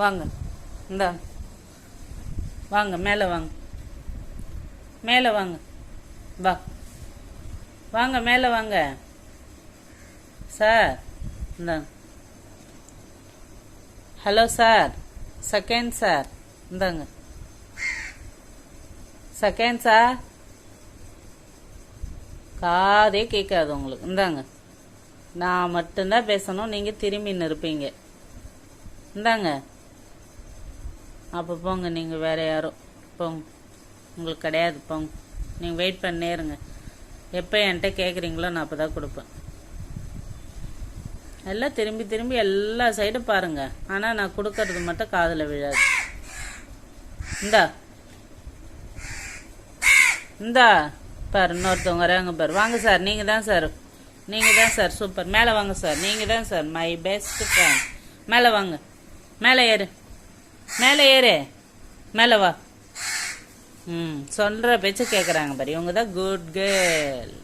வாங்க. இந்தா. வாங்க மேலே வாங்க. மேலே வாங்க. வா. வாங்க மேலே வாங்க. சார். இந்தாங்க ஹலோ சார். Second sir. இந்தாங்க. Second sir. காதே கேட்காது உங்களுக்கு. இந்தாங்க. நான் மட்டும்தான் பேசணும். நீங்கள் திரும்பி இருப்பீங்க இந்தாங்க. அப்போ போங்க நீங்கள் வேறு யாரும். போங்க. உங்களுக்கு கிடையாது போங்க. நீங்கள் வெயிட் பண்ணே இருங்க. எப்போ என்கிட்ட கேட்குறீங்களோ நான் அப்போ தான் கொடுப்பேன். எல்லாம் திரும்பி திரும்பி எல்லா சைடும் பாருங்கள் ஆனால் நான் கொடுக்கறது மட்டும் காதில் விழாது. இந்தா. இந்தா. பாரு இன்னொருத்தவங்க வராங்க பாரு. வாங்க சார் நீங்கள் தான் சார் நீங்கள் தான் சார் சூப்பர் மேலே வாங்க சார் நீங்கள் தான் சார் மை பெஸ்ட் ஃப்ரெண்ட் மேலே வாங்க. மேலே ஏறு. மேலே ஏறு. மேலே வா. ம் சொல்கிற பேச்சு கேட்குறாங்க பாரு. இவங்க தான் குட் கேர்ள்